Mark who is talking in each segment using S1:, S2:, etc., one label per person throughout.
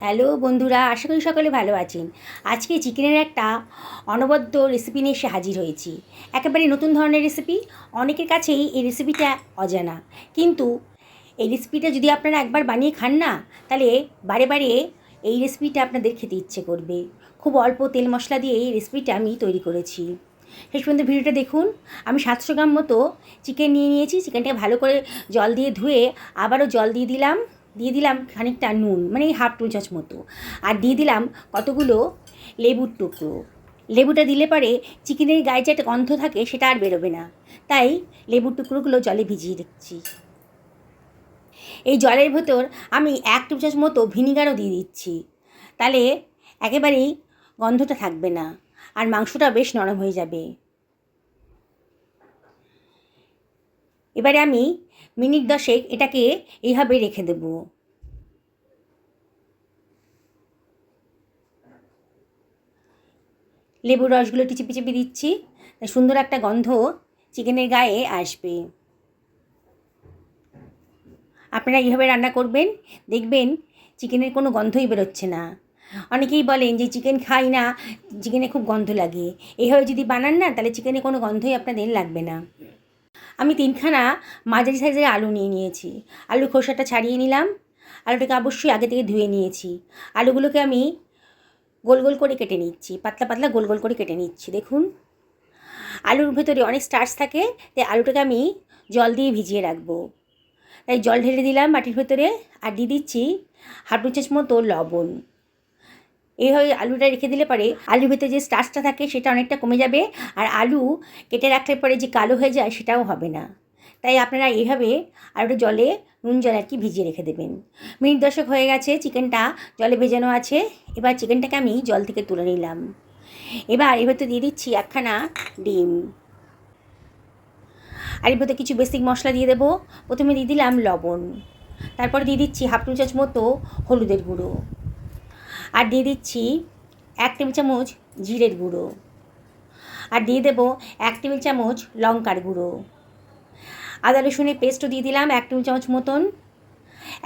S1: Hello বন্ধুরা, আশা করি সকলে ভালো আছেন। আজকে চিকেনের একটা অনবদ্য রেসিপি নিয়ে এসে হাজির হয়েছি। একেবারে নতুন ধরনের রেসিপি অনেকের কাছেই এই রেসিপিটা অজানা। কিন্তু এই রেসিপিটা যদি আপনারা একবার বানিয়ে খান না, তাহলে বারে বারে এই রেসিপিটা আপনাদের খেতে ইচ্ছে করবে। খুব অল্প তেল মশলা দিয়ে এই রেসিপিটা আমি তৈরি করেছি। শেষ পর্যন্ত ভিডিওটা দেখুন। আমি সাতশো গ্রাম মতো চিকেন নিয়ে নিয়েছি। চিকেনটাকে ভালো করে জল দিয়ে ধুয়ে আবারও জল দিয়ে দিলাম। দিয়ে দিলাম খানিকটা নুন মানে এই হাফ টু চামচ মতো। আর দিয়ে দিলাম কতগুলো লেবুর টুকরো। লেবুটা দিলে পরে চিকেনের গায়ে যে একটা গন্ধ থাকে সেটা আর বেরোবে না। তাই লেবুর টুকরোগুলো জলে ভিজিয়ে দিচ্ছি। এই জলের ভেতর আমি এক টু চামচ মতো ভিনিগারও দিয়ে দিচ্ছি। তাহলে একেবারেই গন্ধটা থাকবে না আর মাংসটা বেশ নরম হয়ে যাবে। এবারে আমি মিনিট দশেক এটাকে এইভাবে রেখে দেব। লেবুর রসগুলো একটু চিপে চিপে দিচ্ছি, সুন্দর একটা গন্ধ চিকেনের গায়ে আসবে। আপনারা এইভাবে রান্না করবেন, দেখবেন চিকেনের কোনো গন্ধই বেরোচ্ছে না। অনেকেই বলেন যে চিকেন খাই না, চিকেনে খুব গন্ধ লাগে। এইভাবে যদি বানান না, তাহলে চিকেনে কোনো গন্ধই আপনাদের লাগবে না। আমি তিনখানা মাঝারি সাইজের আলু নিয়ে নিয়েছি। আলুর খোসাটা ছাড়িয়ে নিলাম। আলুটাকে অবশ্যই আগে থেকে ধুয়ে নিয়েছি। আলুগুলোকে আমি গোল গোল করে কেটে নিচ্ছি। পাতলা পাতলা গোল গোল করে কেটে নিচ্ছি, দেখুন। আলুর ভেতরে অনেক স্টার্চ থাকে, তাই আলুটাকে আমি জল দিয়ে ভিজিয়ে রাখব। তাই জল ঢেলে দিলাম মাটির ভেতরে আর দিয়ে দিচ্ছি হাঁটু চাষ মতো লবণ। এইভাবে আলুটা রেখে দিলে পরে আলুর ভেতরে যে স্টার্চটা থাকে সেটা অনেকটা কমে যাবে আর আলু কেটে রাখলে পরে যে কালো হয়ে যায় সেটাও হবে না। তাই আপনারা এইভাবে আলুটা জলে নুন জল আর কি ভিজিয়ে রেখে দেবেন। মিনিট দশক হয়ে গেছে, চিকেনটা জলে ভেজানো আছে। এবার চিকেনটাকে আমি জল থেকে তুলে নিলাম। এবার এর ভেতরে দিয়ে দিচ্ছি একখানা ডিম। আর এর ভেতরে কিছু বেসিক মশলা দিয়ে দেবো। প্রথমে দিয়ে দিলাম লবণ। তারপর দিয়ে দিচ্ছি হাফ টু চামচ মতো হলুদের গুঁড়ো। আর দিয়ে দিচ্ছি এক টেবিল চামচ জিরের গুঁড়ো। আর দিয়ে দেবো এক টেবিল চামচ লঙ্কার গুঁড়ো। আদা রসুনের পেস্টও দিয়ে দিলাম এক টেবিল চামচ মতন।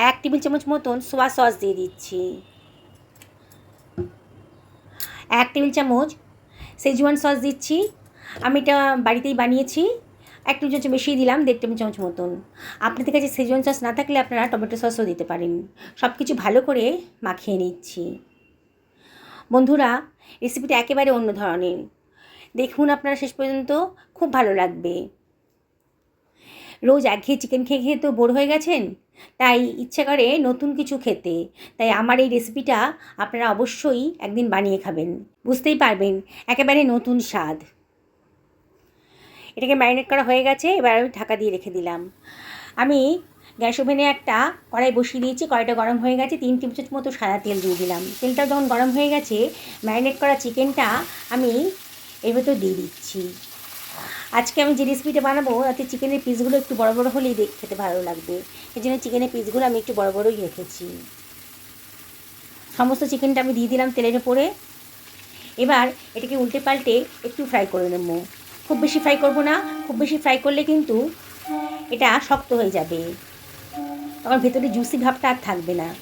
S1: এক টেবিল চামচ মতন সোয়া সস দিয়ে দিচ্ছি। এক টেবিল চামচ সেজওয়ান সস দিচ্ছি। আমি এটা বাড়িতেই বানিয়েছি। এক টেবিল চামচ বেশি দিলাম, দেড় টেবিল চামচ মতন। আপনাদের কাছে সেজওয়ান সস না থাকলে আপনারা টমেটো সসও দিতে পারেন। সব কিছু ভালো করে মাখিয়ে নিচ্ছি। বন্ধুরা রেসিপিটা একেবারে অন্য ধরনের। দেখুন আপনারা শেষ পর্যন্ত, খুব ভালো লাগবে। রোজ একঘেয়ে চিকেন খেয়ে খেয়ে তো বোর হয়ে গেছেন? তাই ইচ্ছে করে নতুন কিছু খেতে। তাই আমার এই রেসিপিটা আপনারা অবশ্যই একদিন বানিয়ে খাবেন। বুঝতেই পারবেন, একেবারে নতুন স্বাদ। এটাকে ম্যারিনেট করা হয়ে গেছে, এবার আমি ঢাকা দিয়ে রেখে দিলাম। আমি গ্যাস ওভেনে একটা কড়াই বসিয়ে দিয়েছি, কড়াইটা গরম হয়ে গেছে, তিন টিমচামচ মতো সাদা তেল দিয়ে দিলাম। তেলটা যখন গরম হয়ে গেছে, ম্যারিনেট করা চিকেনটা আমি এর ভেতর দিয়ে দিচ্ছি। আজকে আমি যে রেসিপিটা বানাবো, তাতে চিকেনের পিসগুলো একটু বড় বড় হলেই খেতে ভালো লাগবে। এই জন্য চিকেনের পিসগুলো আমি একটু বড় বড়ই রেখেছি। সমস্ত চিকেনটা আমি দিয়ে দিলাম তেলের উপরে এবার এটাকে উল্টে পাল্টে একটু ফ্রাই করে নেব। খুব বেশি ফ্রাই করব না, খুব বেশি ফ্রাই করলে কিন্তু এটা শক্ত হয়ে যাবে। তখন ভেতরে জুসি ভাবটা আর থাকবে না।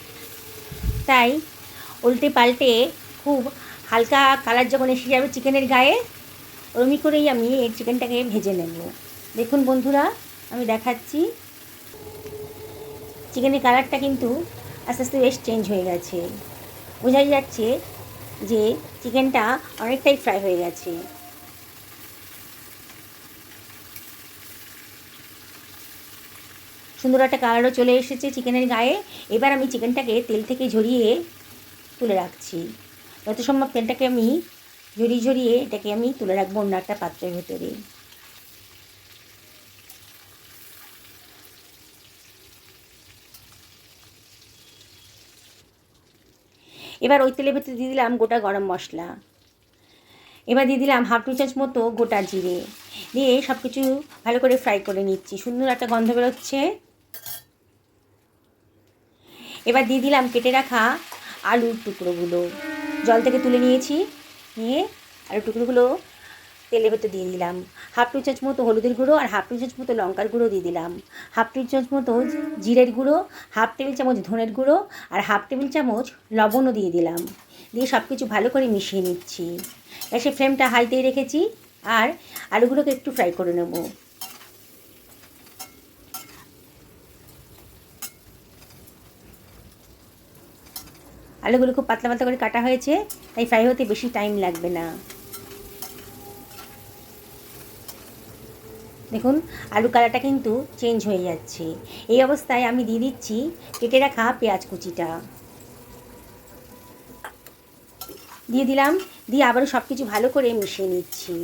S1: তাই উল্টে পাল্টে খুব হালকা কালার যখন এসে যাবে চিকেনের গায়ে ওরমি করেই আমি এই চিকেনটাকে ভেজে নেব। দেখুন বন্ধুরা, আমি দেখাচ্ছি। চিকেনের কালারটা কিন্তু আস্তে আস্তে বেশ চেঞ্জ হয়ে গেছে। বোঝাই যাচ্ছে যে চিকেনটা অনেকটাই ফ্রাই হয়ে গেছে। সুন্দর একটা কালারও চলে এসেছে চিকেনের গায়ে। এবার আমি চিকেনটাকে তেল থেকে ঝরিয়ে তুলে রাখছি। যত সম্ভব তেলটাকে আমি ঝরিয়ে ঝরিয়ে এটাকে আমি তুলে রাখব অন্য একটা পাত্রের ভেতরে। এবার ওই তেলের ভেতরে দিয়ে দিলাম গোটা গরম মশলা। এবার দিয়ে দিলাম হাফ টু চামচ মতো গোটা জিরে। দিয়ে সব কিছু ভালো করে ফ্রাই করে নিচ্ছি। সুন্দর একটা গন্ধ বেরোচ্ছে। এবার দিয়ে দিলাম কেটে রাখা আলুর টুকরোগুলো। জল থেকে তুলে নিয়েছি, নিয়ে আলুর টুকরোগুলো তেলের ভেতর দিয়ে দিলাম। হাফ টি চামচ মতো হলুদের গুঁড়ো আর হাফ টি চামচ মতো লঙ্কার গুঁড়ো দিয়ে দিলাম। হাফ টি চামচ মতো জিরের গুঁড়ো, হাফ টেবিল চামচ ধনের গুঁড়ো আর হাফ টেবিল চামচ লবণও দিয়ে দিলাম। দিয়ে সব কিছু ভালো করে মিশিয়ে নিচ্ছি। গ্যাসের ফ্লেমটা হাইতেই রেখেছি আর আলুগুলোকে একটু ফ্রাই করে নেব। আলুগুলো খুব পাতলা পাতলা করে কাটা হয়েছে, তাই ফ্রাই হতে বেশি টাইম লাগবে না। দেখুন, আলু কালারটা কিন্তু চেঞ্জ হয়ে যাচ্ছে। এই অবস্থায় আমি দিয়ে দিচ্ছি, কেটে রাখা পেঁয়াজ কুচিটা। দিয়ে দিলাম, দিয়ে আবারও সব কিছু ভালো করে মিশিয়ে নিচ্ছি।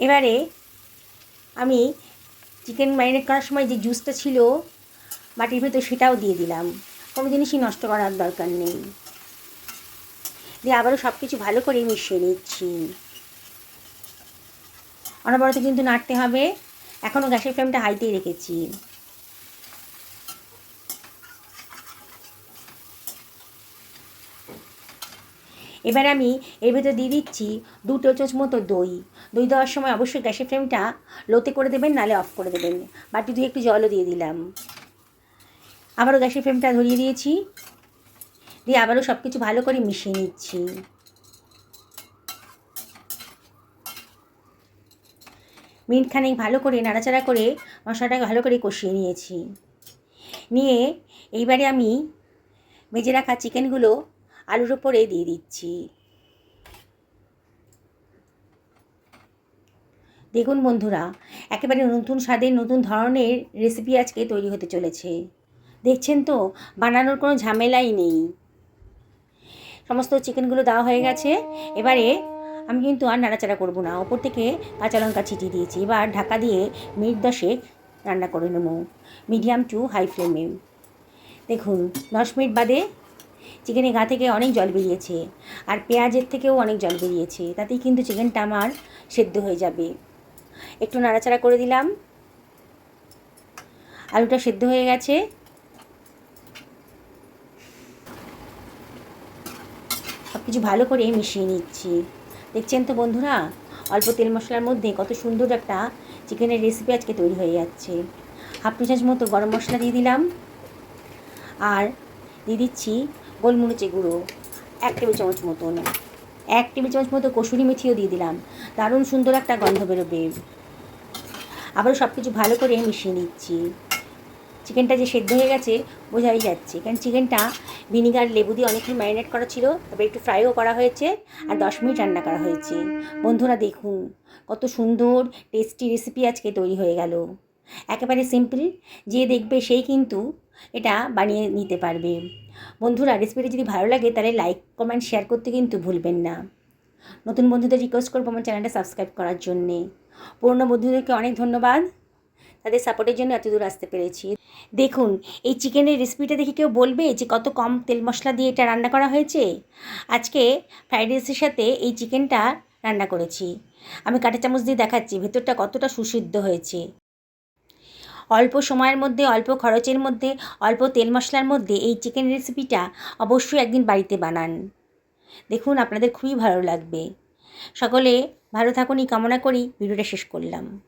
S1: এবারে আমি চিকেন ম্যারিনেট করার সময় যে জুসটা ছিল বাটির ভেতর সেটাও দিয়ে দিলাম। কোনো জিনিসই নষ্ট করার দরকার নেই। দিয়ে আবারও সব কিছু ভালো করে মিশিয়ে নিচ্ছি। অনবরত কিন্তু নাড়তে হবে। এখনও গ্যাসের ফ্লেমটা হাইতেই রেখেছি। এবার আমি এর ভেতর দিয়ে দিচ্ছি দু টেবিল মতো দই। দই দেওয়ার সময় অবশ্যই গ্যাসের ফ্লেমটা লোতে করে দেবেন, নালে অফ করে দেবেন। বাটি দিয়ে একটু জলও দিয়ে দিলাম। আবারও গ্যাসের ফ্লেমটা ধরিয়ে দিয়েছি। দিয়ে আবারও সব কিছু ভালো করে মিশিয়ে নিচ্ছি। মিনিটখানেক ভালো করে, নাড়াচাড়া করে মশলাটাকে ভালো করে কষিয়ে নিয়েছি। নিয়ে এইবারে আমি ভেজে রাখা চিকেনগুলো আলুর ওপরে দিয়ে দিচ্ছি। দেখুন বন্ধুরা, একেবারে নতুন স্বাদের, নতুন ধরনের রেসিপি আজকে তৈরি হতে চলেছে। দেখছেন তো? বানানোর কোনো ঝামেলাই নেই। সমস্ত চিকেনগুলো দেওয়া হয়ে গেছে। এবারে আমি কিন্তু আর নাড়াচাড়া করব না। ওপর থেকে কাঁচা লঙ্কা ছিটিয়ে দিয়েছি। এবার ঢাকা দিয়ে মিনিট দশেক রান্না করে নেব। মিডিয়াম টু হাই ফ্লেমে। দেখুন, দশ মিনিট বাদে চিকেনের গা থেকে অনেক জল বেরিয়েছে আর পেঁয়াজের থেকেও অনেক জল বেরিয়েছে। তাতেই কিন্তু চিকেনটা আমার সেদ্ধ হয়ে যাবে। একটু নাড়াচাড়া করে দিলাম। আলুটা সেদ্ধ হয়ে গেছে। সব কিছু ভালো করে মিশিয়ে নিচ্ছি। দেখছেন তো বন্ধুরা? অল্প তেল মশলার মধ্যে কত সুন্দর একটা চিকেনের রেসিপি আজকে তৈরি হয়ে যাচ্ছে। হাফ চামচ মতো গরম মশলা দিয়ে দিলাম। আর দিয়ে দিচ্ছি গোলমরিচের গুঁড়ো, এক টেবিল চামচ মতন, এক টেবিল চামচ মতো কসুরি মেথিও দিয়ে দিলাম। দারুণ সুন্দর একটা গন্ধ বেরোবে। আবারও সব কিছু ভালো করে মিশিয়ে নিচ্ছি। চিকেনটা যে সেদ্ধ হয়ে গেছে, বোঝাই যাচ্ছে। কারণ চিকেনটা ভিনিগার, লেবু দিয়ে অনেকক্ষণ ম্যারিনেট করা ছিল, তারপরে একটু ফ্রাইও করা হয়েছে আর দশ মিনিট রান্না করা হয়েছে। বন্ধুরা, দেখুন, কত সুন্দর, টেস্টি রেসিপি আজকে তৈরি হয়ে গেল। একেবারে সিম্পল, যে দেখবে সেই কিন্তু এটা বানিয়ে নিতে পারবে। বন্ধুরা রেসিপিটা যদি ভালো লাগে, তাহলে লাইক কমেন্ট শেয়ার করতে কিন্তু ভুলবেন না। নতুন বন্ধুদের রিকোয়েস্ট করব আমার চ্যানেলটা সাবস্ক্রাইব করার জন্যে। পুরনো বন্ধুদেরকে অনেক ধন্যবাদ। তাদের সাপোর্টের জন্য এত দূর আসতে পেরেছি। দেখুন, এই চিকেনের রেসিপিটা দেখে কেউ বলবে যে কত কম তেল মশলা দিয়ে এটা রান্না করা হয়েছে? আজকে ফ্রাইড রাইসের সাথে এই চিকেনটা রান্না করেছি। আমি কাঁটা চামচ দিয়ে দেখাচ্ছি, ভেতরটা কতটা সুসিদ্ধ হয়েছে। অল্প সময়ের মধ্যে, অল্প খরচের মধ্যে, অল্প তেল মশলার মধ্যে এই চিকেন রেসিপিটা অবশ্যই একদিন বাড়িতে বানান। দেখুন, আপনাদের খুবই ভালো লাগবে। সকলে ভালো থাকুন, এই কামনা করি। ভিডিওটা শেষ করলাম।